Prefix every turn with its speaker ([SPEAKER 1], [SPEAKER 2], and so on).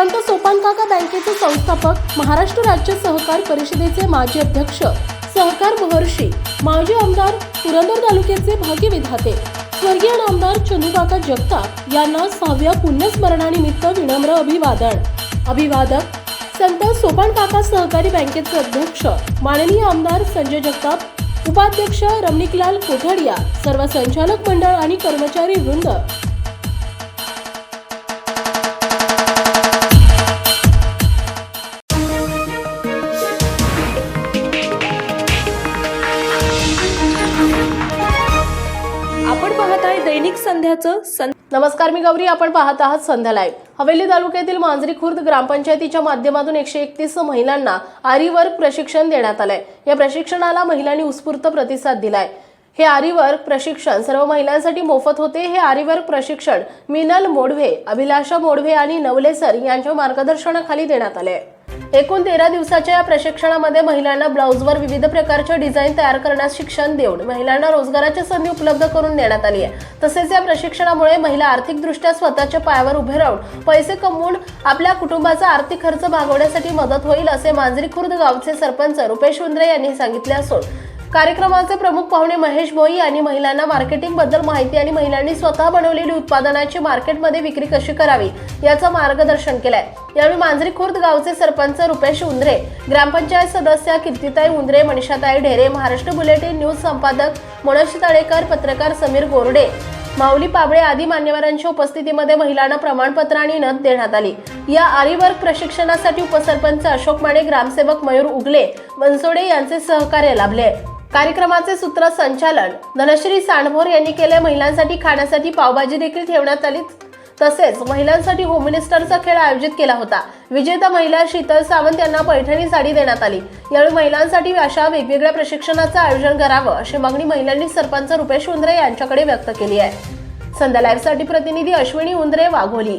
[SPEAKER 1] संत सोपानकाका बँकेचे संस्थापक महाराष्ट्र राज्य सहकार परिषदेचे माजी अध्यक्ष सहकार महर्षी माजी आमदार पुरंदर तालुक्याचे भाग्यविधाते स्वर्गीय नामदार चंदूकाका जगताप यांना सहाव्या पुण्यस्मरणानिमित्त विनम्र अभिवादन. अभिवादक संत सोपान काका सहकारी बँकेचे अध्यक्ष माननीय आमदार संजय जगताप उपाध्यक्ष रमणिकलाल कोठाडिया सर्व संचालक मंडळ आणि कर्मचारी वृंद
[SPEAKER 2] दैनिक संध्याचं सं
[SPEAKER 1] नमस्कार मी गौरी. आपण पाहत आहात संध्या लाईव्ह. हवेली तालुक्यातील मांजरी खुर्द ग्रामपंचायतीच्या माध्यमातून एकशे एकतीस महिलांना आरी वर्क प्रशिक्षण देण्यात आलंय. या प्रशिक्षणाला महिलांनी उत्स्फूर्त प्रतिसाद दिलाय. हे आरीवर्क प्रशिक्षण सर्व महिलांसाठी मोफत होते. हे आरीवर्क प्रशिक्षण मिनल मोडवे अभिलाषा मोडवे आणि नवलेसर यांच्या मार्गदर्शनाखाली देण्यात आले एकूण तेरा दिवसाच्या या प्रशिक्षणामध्ये महिलांना ब्लाऊजवर विविध प्रकारच्या डिझाईन तयार करण्यास शिक्षण देऊन महिलांना रोजगाराची संधी उपलब्ध करून देण्यात आली आहे. तसेच या प्रशिक्षणामुळे महिला आर्थिकदृष्ट्या स्वतःच्या पायावर उभे राहून पैसे कमवून आपल्या कुटुंबाचा आर्थिक खर्च भागवण्यासाठी मदत होईल असे मांजरी खुर्द गावचे सरपंच रुपेश उंद्रे यांनी सांगितले असून कार्यक्रमाचे प्रमुख पाहुणे महेश भोई यांनी महिलांना मार्केटिंगबद्दल माहिती आणि महिलांनी स्वतः बनवलेली उत्पादनाची मार्केटमध्ये विक्री कशी करावी याचं मार्गदर्शन केलंय. यावेळी मांजरी खुर्द गावचे सरपंच रुपेश उंद्रे ग्रामपंचायत सदस्य कीर्तिताई उंद्रे मनीषाताई ढेरे महाराष्ट्र बुलेटिन न्यूज संपादक मनोज तळेकर पत्रकार समीर गोरडे माऊली पाबळे आदी मान्यवरांच्या उपस्थितीमध्ये महिलांना प्रमाणपत्र आणि नथ देण्यात आली. या आरीवर्क प्रशिक्षणासाठी उपसरपंच अशोक माने ग्रामसेवक मयूर उगले बनसोडे यांचे सहकार्य लाभले. कार्यक्रमाचे सूत्रसंचालन धनश्री सांडभोर यांनी केले. महिलांसाठी खाण्यासाठी पावभाजी देखील ठेवण्यात आली. तसेच महिलांसाठी होम मिनिस्टरचा खेळ आयोजित केला होता. विजेता महिला शीतल सावंत यांना पैठणी साडी देण्यात आली. यावेळी महिलांसाठी अशा वेगवेगळ्या प्रशिक्षणाचं आयोजन करावं अशी मागणी महिलांनी सरपंच रुपेश उंद्रे यांच्याकडे व्यक्त केली आहे. संध्या लाईव्हसाठी प्रतिनिधी अश्विनी उंद्रे वाघोली.